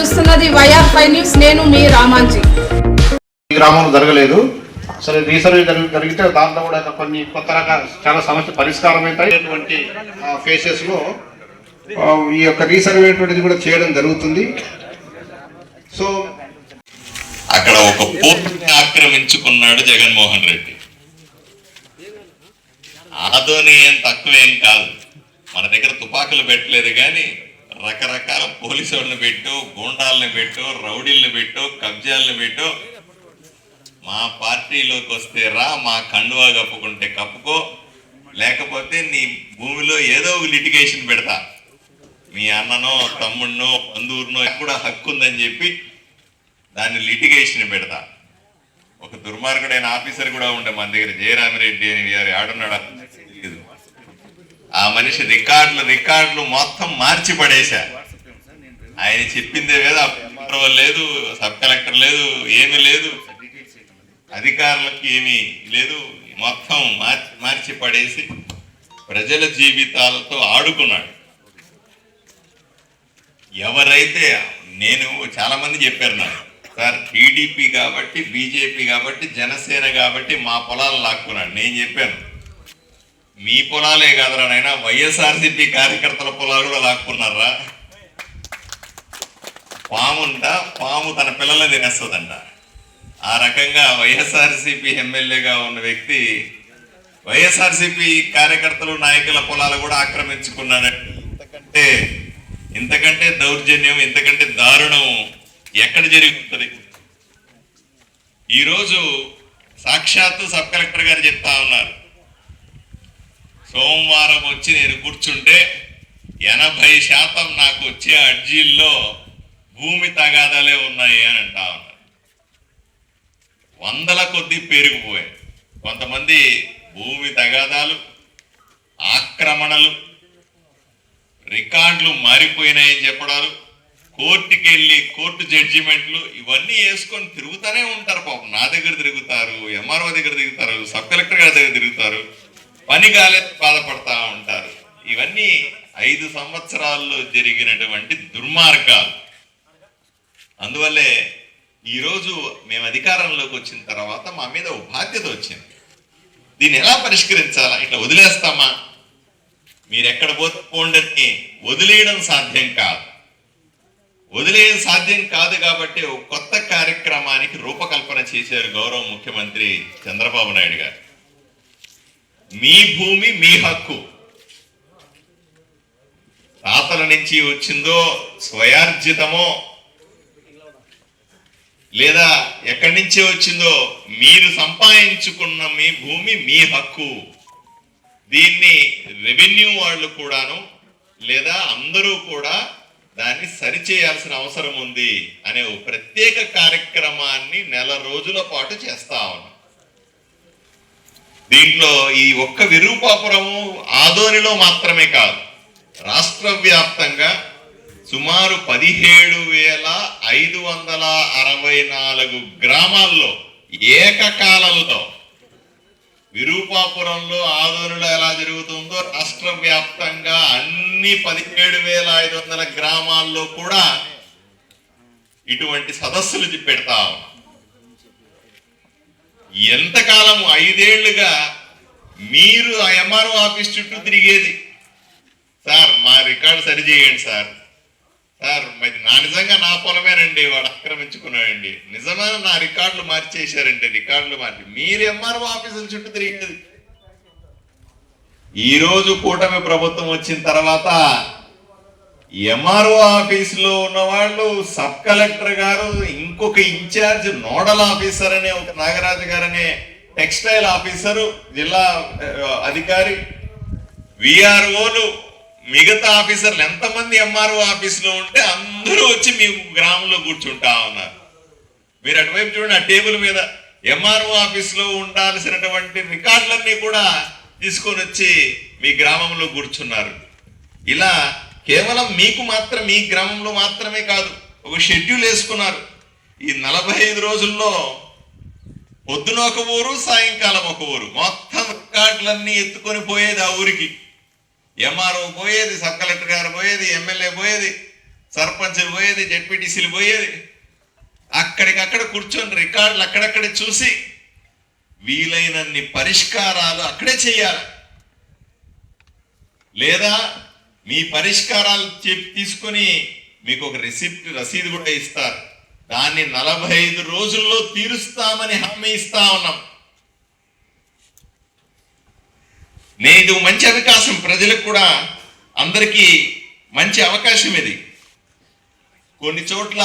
చూస్తున్నది YR five news నేను మీ రామాంజీ. ఈ గ్రామంలో జరగలేదు. సరే రీసర్వే జరిగి జరిగితే దాంట్లో కూడా కొన్ని కొత్త రకాల చాలా సమస్య పరిష్కారం అవుతాయి ఫేసెస్లో ఈ యొక్క రీసర్వే అటువంటిది కూడా చేయడం జరుగుతుంది. సో అక్కడ ఒక పోర్టుని ఆక్రమించుకున్నాడు జగన్మోహన్ రెడ్డి. ఆదోని ఏం తక్కువేం కాదు. మన దగ్గర తుపాకులు పెట్టలేదు కానీ రకరకాల పోలీసు వాళ్ళని పెట్టు గూండాలని పెట్టు రౌడీల్ని పెట్టు కబ్జాలను పెట్టు. మా పార్టీలోకి వస్తే రా మా కండువా కప్పుకుంటే కప్పుకో. లేకపోతే నీ భూమిలో ఏదో ఒక లిటిగేషన్ పెడతా. మీ అన్ననో తమ్ముడినో బంధువునో కూడా హక్కు ఉందని చెప్పి దాన్ని లిటిగేషన్ పెడతా. ఒక దుర్మార్గుడైన ఆఫీసర్ కూడా ఉండే మన దగ్గర. జయరామిరెడ్డి అని గారు ఆడున్నాడు ఆ మనిషి రికార్డులు రికార్డులు మొత్తం మార్చి పడేశా ఆయన చెప్పిందే కదా ఎంఆర్ఓ లేదు సబ్ కలెక్టర్ లేదు ఏమీ లేదు. అధికారులకు ఏమి లేదు. మొత్తం మార్చి మార్చి పడేసి ప్రజల జీవితాలతో ఆడుకున్నాడు. ఎవరైతే నేను చాలా మంది చెప్పారు నాకు. సార్ టీడీపీ కాబట్టి బీజేపీ కాబట్టి జనసేన కాబట్టి మా పొలాలు లాక్కున్నాడు. నేను చెప్పాను. మీ పొలాలే కాదురా నాయన వైఎస్ఆర్సీపీ కార్యకర్తల పొలాలు కూడా లాక్కున్నారా పాముంట పాము తన పిల్లల్ని తినేస్తుందంట. ఆ రకంగా వైఎస్ఆర్సీపీ ఎమ్మెల్యేగా ఉన్న వ్యక్తి వైఎస్ఆర్సీపీ కార్యకర్తలు నాయకుల పొలాలు కూడా ఆక్రమించుకున్నాడంటే ఇంతకంటే ఇంతకంటే దౌర్జన్యం ఇంతకంటే దారుణం ఎక్కడ జరుగుతుంది ఈరోజు సాక్షాత్తు సబ్ కలెక్టర్ గారు చెప్తా ఉన్నారు. సోమవారం వచ్చి నేను కూర్చుంటే ఎనభై శాతం నాకు వచ్చే అర్జీల్లో భూమి తగాదాలే ఉన్నాయి అని అంటా ఉన్నారు. వందల కొద్దీ పెరిగిపోయాయి కొంతమంది భూమి తగాదాలు ఆక్రమణలు రికార్డులు మారిపోయినాయని చెప్పడాలు కోర్టుకి వెళ్ళి కోర్టు జడ్జిమెంట్లు ఇవన్నీ వేసుకొని తిరుగుతూనే ఉంటారు పాపం. నా దగ్గర తిరుగుతారు ఎంఆర్ఓ దగ్గర తిరుగుతారు సబ్ కలెక్టర్ గారి దగ్గర తిరుగుతారు. పని కాలేదు బాధపడతా ఉంటారు. ఇవన్నీ ఐదు సంవత్సరాల్లో జరిగినటువంటి దుర్మార్గాలు. అందువల్లే ఈరోజు మేము అధికారంలోకి వచ్చిన తర్వాత మా మీద ఒక బాధ్యత వచ్చింది. దీన్ని ఎలా పరిష్కరించాలా? ఇట్లా వదిలేస్తామా? మీరు ఎక్కడ పోండి వదిలేయడం సాధ్యం కాదు. వదిలేయడం సాధ్యం కాదు కాబట్టి ఒక కొత్త కార్యక్రమానికి రూపకల్పన చేశారు గౌరవ ముఖ్యమంత్రి చంద్రబాబు నాయుడు గారు. మీ భూమి మీ హక్కు. తాతల నుంచి వచ్చిందో స్వయార్జితమో లేదా ఎక్కడి నుంచి వచ్చిందో మీరు సంపాదించుకున్న మీ భూమి మీ హక్కు. దీన్ని రెవెన్యూ వాళ్ళు కూడాను లేదా అందరూ కూడా దాన్ని సరిచేయాల్సిన అవసరం ఉంది అనే ప్రత్యేక కార్యక్రమాన్ని నెల రోజుల పాటు చేస్తా ఉన్నాం దీంట్లో ఈ ఒక్క విరూపాపురము ఆదోనిలో మాత్రమే కాదు రాష్ట్ర వ్యాప్తంగా సుమారు పదిహేడు వేల ఐదు వందల అరవై నాలుగు గ్రామాల్లో ఏకకాలంలో విరూపాపురంలో ఆదోనిలో ఎలా జరుగుతుందో రాష్ట్ర వ్యాప్తంగా అన్ని పదిహేడు వేల ఐదు వందల గ్రామాల్లో కూడా ఇటువంటి సదస్సులు పెడతా ఎంతకాలము? ఐదేళ్ళుగా మీరు ఆ ఎంఆర్ఓ ఆఫీస్ చుట్టూ తిరిగేది. సార్ మా రికార్డు సరి చేయండి సార్. సార్ మరి నా నిజంగా నా పొలమేనండి వాడు ఆక్రమించుకున్నాడండి. నిజమైన నా రికార్డులు మార్చేశారండి రికార్డులు మార్చి. మీరు ఎంఆర్ఓ ఆఫీసుల చుట్టూ తిరిగేది. ఈరోజు కూటమి ప్రభుత్వం వచ్చిన తర్వాత ఎంఆర్ఓ ఆఫీసులో ఉన్నవాళ్ళు సబ్ కలెక్టర్ గారు ఇంకొక ఇన్ఛార్జ్ నోడల్ ఆఫీసర్ అనే ఒక నాగరాజు గారు అనే టెక్స్టైల్ ఆఫీసరు జిల్లా అధికారి విఆర్ఓలు మిగతా ఆఫీసర్లు ఎంతమంది ఎంఆర్ఓ ఆఫీసులో ఉంటే అందరూ వచ్చి మీ గ్రామంలో కూర్చుంటా ఉన్నారు. మీరు అటువైపు చూడండి ఆ టేబుల్ మీద ఎంఆర్ఓ ఆఫీసులో ఉండాల్సినటువంటి రికార్డులన్నీ కూడా తీసుకొని వచ్చి మీ గ్రామంలో కూర్చున్నారు. ఇలా కేవలం మీకు మాత్రం మీ గ్రామంలో మాత్రమే కాదు ఒక షెడ్యూల్ వేసుకున్నారు. ఈ నలభై ఐదు రోజుల్లో పొద్దున ఒక ఊరు సాయంకాలం ఒక ఊరు. మొత్తం రికార్డులన్నీ ఎత్తుకొని పోయేది ఆ ఊరికి. ఎంఆర్ఓ పోయేది సబ్ కలెక్టర్ గారు పోయేది ఎమ్మెల్యే పోయేది సర్పంచ్ పోయేది జెడ్పీటీసీలు పోయేది. అక్కడికక్కడ కూర్చొని రికార్డులు అక్కడక్కడే చూసి వీలైనన్ని పరిష్కారాలు అక్కడే చేయాలి. లేదా మీ పరిష్కారాలు చెప్పి తీసుకొని మీకు ఒక రిసిప్ట్ రసీదు కూడా ఇస్తారు. దాన్ని నలభై ఐదు రోజుల్లో తీరుస్తామని హామీ ఇస్తా ఉన్నాం. నేను మంచి అవకాశం ప్రజలకు కూడా అందరికీ మంచి అవకాశం ఇది. కొన్ని చోట్ల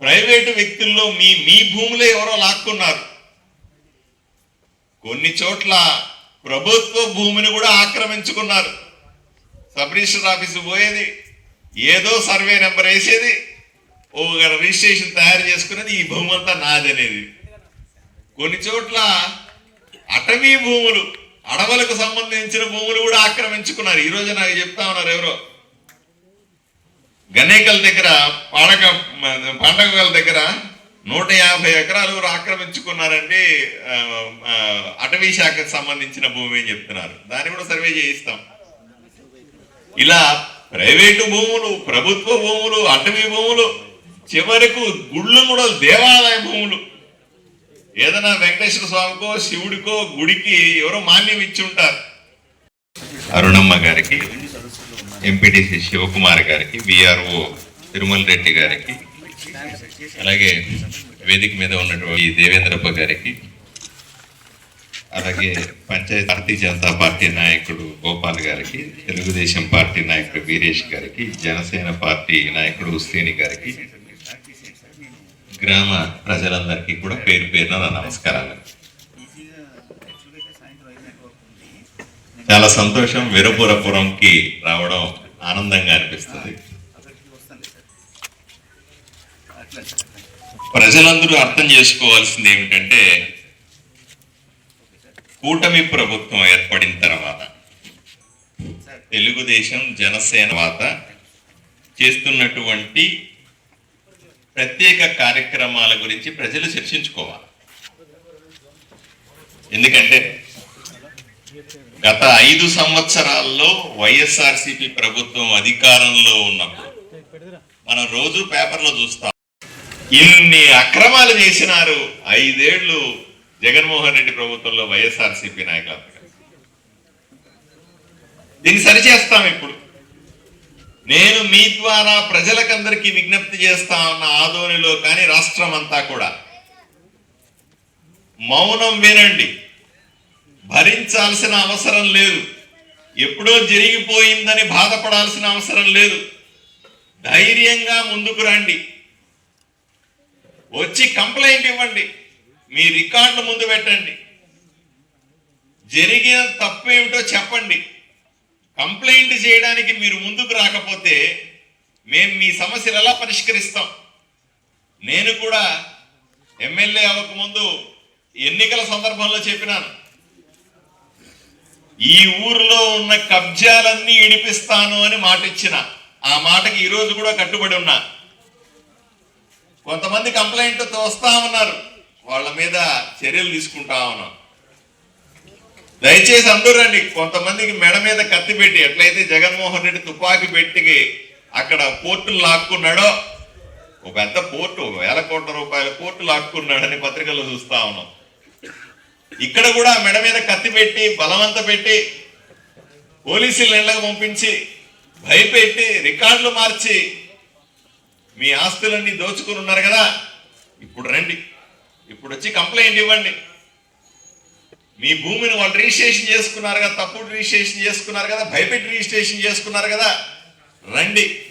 ప్రైవేటు వ్యక్తుల్లో మీ మీ భూములే ఎవరో లాక్కున్నారు. కొన్ని చోట్ల ప్రభుత్వ భూమిని కూడా ఆక్రమించుకున్నారు. సబ్ రిజిస్టర్ ఆఫీసు పోయేది. ఏదో సర్వే నెంబర్ వేసేది. ఓ రిజిస్ట్రేషన్ తయారు చేసుకునేది ఈ భూమి అంతా నాది అనేది కొన్ని చోట్ల అటవీ భూములు అడవులకు సంబంధించిన భూములు కూడా ఆక్రమించుకున్నారు. ఈరోజు నాకు చెప్తా ఉన్నారు ఎవరో. గణేకల దగ్గర పాడక పండగల దగ్గర నూట యాభై ఎకరాలు ఆక్రమించుకున్నారండి ఆక్రమించుకున్నారంటే అటవీ శాఖకు సంబంధించిన భూమి అని చెప్తున్నారు. దాన్ని కూడా సర్వే చేయిస్తాం. ఇలా ప్రైవేటు భూములు ప్రభుత్వ భూములు అటవీ భూములు చివరకు గుళ్ళు కూడా దేవాలయ భూములు. ఏదైనా వెంకటేశ్వర స్వామికో శివుడికో గుడికి ఎవరో మాన్యం ఇచ్చి ఉంటారు. అరుణమ్మ గారికి ఎంపీటీసీ శివకుమార్ గారికి విఆర్ఓ తిరుమల రెడ్డి గారికి అలాగే వేదిక మీద ఉన్నటువంటి దేవేంద్రప్ప గారికి అలాగే పంచాయత్ భారతీయ జనతా పార్టీ నాయకుడు గోపాల్ గారికి తెలుగుదేశం పార్టీ నాయకుడు వీరేష్ గారికి జనసేన పార్టీ నాయకుడు హుస్సేని గారికి గ్రామ ప్రజలందరికీ కూడా పేరు పేరున నా నమస్కారాలు. చాలా సంతోషం వీరపురపురంకి రావడం ఆనందంగా అనిపిస్తుంది. ప్రజలందరూ అర్థం చేసుకోవాల్సింది ఏమిటంటే కూటమి ప్రభుత్వం ఏర్పడిన తర్వాత తెలుగుదేశం జనసేన వాత చేస్తున్నటువంటి ప్రత్యేక కార్యక్రమాల గురించి ప్రజలు చర్చించుకోవాలి. ఎందుకంటే గత ఐదు సంవత్సరాల్లో వైఎస్ఆర్సిపి ప్రభుత్వం అధికారంలో ఉన్నప్పుడు మనం రోజు పేపర్లో చూస్తాం. ఇన్ని అక్రమాలు చేసినారు ఐదేళ్ళు జగన్మోహన్ రెడ్డి ప్రభుత్వంలో వైఎస్ఆర్సీపీ నాయకులు. దీన్ని సరిచేస్తాం ఇప్పుడు. నేను మీ ద్వారా ప్రజలకందరికీ విజ్ఞప్తి చేస్తా ఉన్న ఆదోనిలో కానీ రాష్ట్రం అంతా కూడా మౌనం వినండి. భరించాల్సిన అవసరం లేదు. ఎప్పుడో జరిగిపోయిందని బాధపడాల్సిన అవసరం లేదు. ధైర్యంగా ముందుకు రండి. వచ్చి కంప్లైంట్ ఇవ్వండి. మీ రికార్డు ముందు పెట్టండి. జరిగిన తప్పు ఏమిటో చెప్పండి. కంప్లైంట్ చేయడానికి మీరు ముందుకు రాకపోతే మేము మీ సమస్యలు ఎలా పరిష్కరిస్తాం? నేను కూడా ఎమ్మెల్యే అవ్వకముందు ఎన్నికల సందర్భంలో చెప్పినాను. ఈ ఊర్లో ఉన్న కబ్జాలన్నీ ఇడిపిస్తాను అని మాట ఇచ్చిన ఆ మాటకి ఈరోజు కూడా కట్టుబడి ఉన్నా. కొంతమంది కంప్లైంట్ తోస్తా ఉన్నారు. వాళ్ళ మీద చర్యలు తీసుకుంటా ఉన్నాం. దయచేసి అందరూ రండి. కొంతమందికి మెడ మీద కత్తి పెట్టి ఎట్లయితే జగన్మోహన్ రెడ్డి తుపాకీ పెట్టి అక్కడ కోర్టులు లాక్కున్నాడో ఒక పెద్ద పోర్టు వేల కోట్ల రూపాయల కోర్టు లాక్కున్నాడని పత్రికల్లో చూస్తా ఉన్నాం. ఇక్కడ కూడా మెడ మీద కత్తి పెట్టి బలవంత పెట్టి పోలీసులు ఇళ్ళకు పంపించి భయపెట్టి రికార్డులు మార్చి మీ ఆస్తులన్నీ దోచుకుని ఉన్నారు కదా? ఇప్పుడు రండి. ఇప్పుడు వచ్చి కంప్లైంట్ ఇవ్వండి. మీ భూమిని వాళ్ళు రిజిస్ట్రేషన్ చేసుకున్నారు కదా తప్పుడు రిజిస్ట్రేషన్ చేసుకున్నారు కదా భయపెట్టి రిజిస్ట్రేషన్ చేసుకున్నారు కదా? రండి.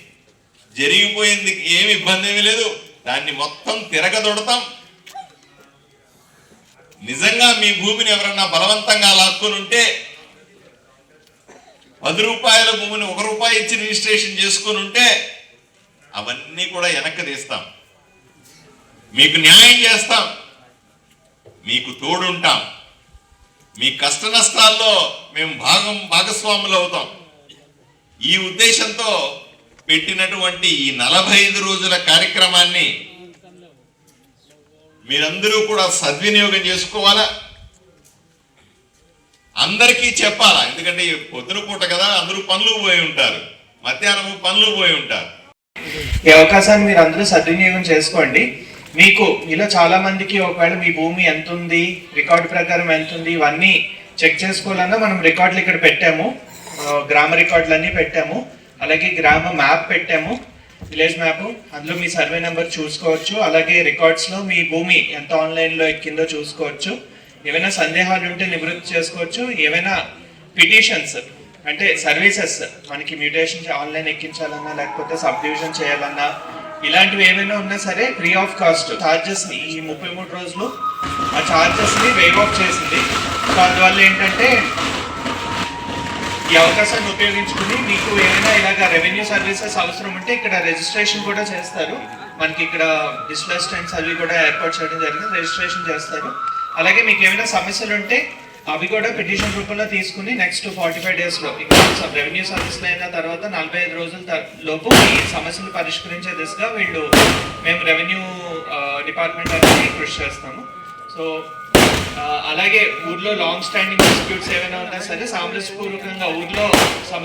జరిగిపోయింది ఏమి ఇబ్బంది ఏమీ లేదు. దాన్ని మొత్తం తిరగదొడతాం. నిజంగా మీ భూమిని ఎవరన్నా బలవంతంగా లాక్కొని ఉంటే పది రూపాయల భూమిని ఒక రూపాయి ఇచ్చి రిజిస్ట్రేషన్ చేసుకొని ఉంటే అవన్నీ కూడా వెనక్కి తీస్తాం. మీకు న్యాయం చేస్తాం. మీకు తోడుంటాం. మీ కష్ట నష్టాల్లో మేము భాగం భాగస్వాములు అవుతాం. ఈ ఉద్దేశంతో పెట్టినటువంటి ఈ నలభై ఐదు రోజుల కార్యక్రమాన్ని మీరందరూ కూడా సద్వినియోగం చేసుకోవాలా? అందరికీ చెప్పాలా? ఎందుకంటే పొద్దున పూట కదా అందరూ పనులు పోయి ఉంటారు. మధ్యాహ్నం పనులు పోయి ఉంటారు. ఈ అవకాశాన్ని మీరు అందరూ సద్వినియోగం చేసుకోండి. మీకు మీలో చాలా మందికి ఒకవేళ మీ భూమి ఎంత ఉంది రికార్డు ప్రకారం ఎంత ఉంది ఇవన్నీ చెక్ చేసుకోవాలన్నా మనం రికార్డులు ఇక్కడ పెట్టాము. గ్రామ రికార్డులు అన్నీ పెట్టాము. అలాగే గ్రామ మ్యాప్ పెట్టాము. విలేజ్ మ్యాప్ అందులో మీ సర్వే నెంబర్ చూసుకోవచ్చు. అలాగే రికార్డ్స్లో మీ భూమి ఎంత ఆన్లైన్లో ఎక్కిందో చూసుకోవచ్చు. ఏమైనా సందేహాలు ఉంటే నివృత్తి చేసుకోవచ్చు. ఏమైనా పిటిషన్స్ అంటే సర్వీసెస్ మనకి మ్యూటేషన్ ఆన్లైన్ ఎక్కించాలన్నా లేకపోతే సబ్ డివిజన్ చేయాలన్నా ఇలాంటివి ఏమైనా ఉన్నా సరే ఫ్రీ ఆఫ్ కాస్ట్ చార్జెస్ని ఈ ముప్పై మూడు రోజులు ఆ చార్జెస్ని వేవ్ ఆఫ్ చేసింది. సో అందువల్ల ఏంటంటే ఈ అవకాశాన్ని ఉపయోగించుకుని మీకు ఏమైనా ఇలాగ రెవెన్యూ సర్వీసెస్ అవసరం ఉంటే ఇక్కడ రిజిస్ట్రేషన్ కూడా చేస్తారు. మనకి ఇక్కడ డిజిటల్ అసిస్టెంట్స్ అవి కూడా ఏర్పాటు చేయడం జరిగింది రిజిస్ట్రేషన్ చేస్తారు. అలాగే మీకు ఏమైనా సమస్యలు ఉంటే అవి కూడా పిటిషన్ రూపంలో తీసుకుని నెక్స్ట్ ఫార్టీ ఫైవ్ డేస్లో ఇంకా రెవెన్యూ సర్వీస్ అయిన తర్వాత నలభై ఐదు రోజుల లోపు ఈ సమస్యలు పరిష్కరించే దిశగా వీళ్ళు మేము రెవెన్యూ డిపార్ట్మెంట్ అనేది కృషి చేస్తాము. సో అలాగే ఊర్లో లాంగ్ స్టాండింగ్ డిస్ప్యూట్స్ ఏమైనా ఉన్నా సరే సామరస్యపూర్వకంగా ఊర్లో సమ